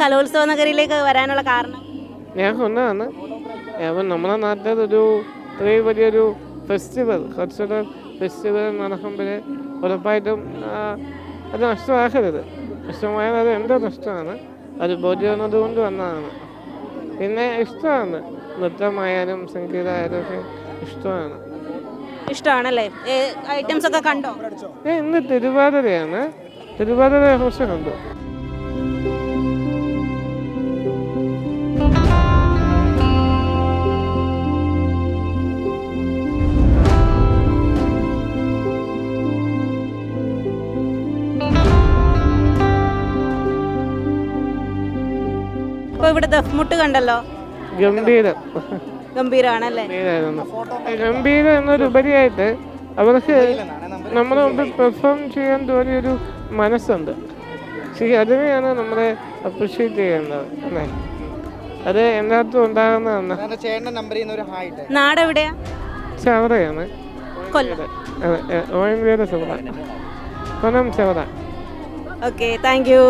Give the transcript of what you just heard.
കലോത്സവ നഗരിയിലേക്ക് വരാനുള്ള കാരണം? ഞാൻ കൊന്നതാണ് അപ്പം നമ്മുടെ നാട്ടിലൊരു ഇത്രയും വലിയൊരു ഫെസ്റ്റിവൽ കൾച്ചറൽ ഫെസ്റ്റിവൽ നടക്കുമ്പോൾ ഉറപ്പായിട്ടും അത് നഷ്ടമാക്കരുത്. നഷ്ടമായാൽ അത് എന്റെ നഷ്ടമാണ്. അത് ബോധ്യമെന്നത് കൊണ്ട് വന്നതാണ്. പിന്നെ ഇഷ്ടമാണ്. നൃത്തമായാലും സംഗീതമായാലും ഒക്കെ ഇഷ്ടമാണ്. ഇഷ്ടമാണല്ലേ? ഐറ്റംസ് ഒക്കെ കണ്ടോ? ഞാൻ ഇന്ന് തിരുവാതിരയാണ്. തിരുവാതിര കുറിച്ച് കണ്ടു. ഇപ്പോൾ ഇവിടെ ദഫ്മുട്ട് കണ്ടല്ലോ? ഗംഭീരം. ഗംഭീരമാണല്ലേ ഗംഭീരം എന്നൊരുപരിയായിട്ട് അവർക്ക് നമ്മുടെ മുമ്പിൽ പെർഫോം ചെയ്യാൻ തോന്നിയൊരു മനസ്സുണ്ട്. ശരി അതിനെയാണ് നമ്മളെ അപ്രീഷിയേറ്റ് ചെയ്യേണ്ടത് അല്ലേ? അത് എല്ലാത്തും ഉണ്ടാകുന്നതാണ്. നാടെവിടെയാ? ചവറയാണ്. Kollam. O Chavara. Kollam Chavara. Okay thank you.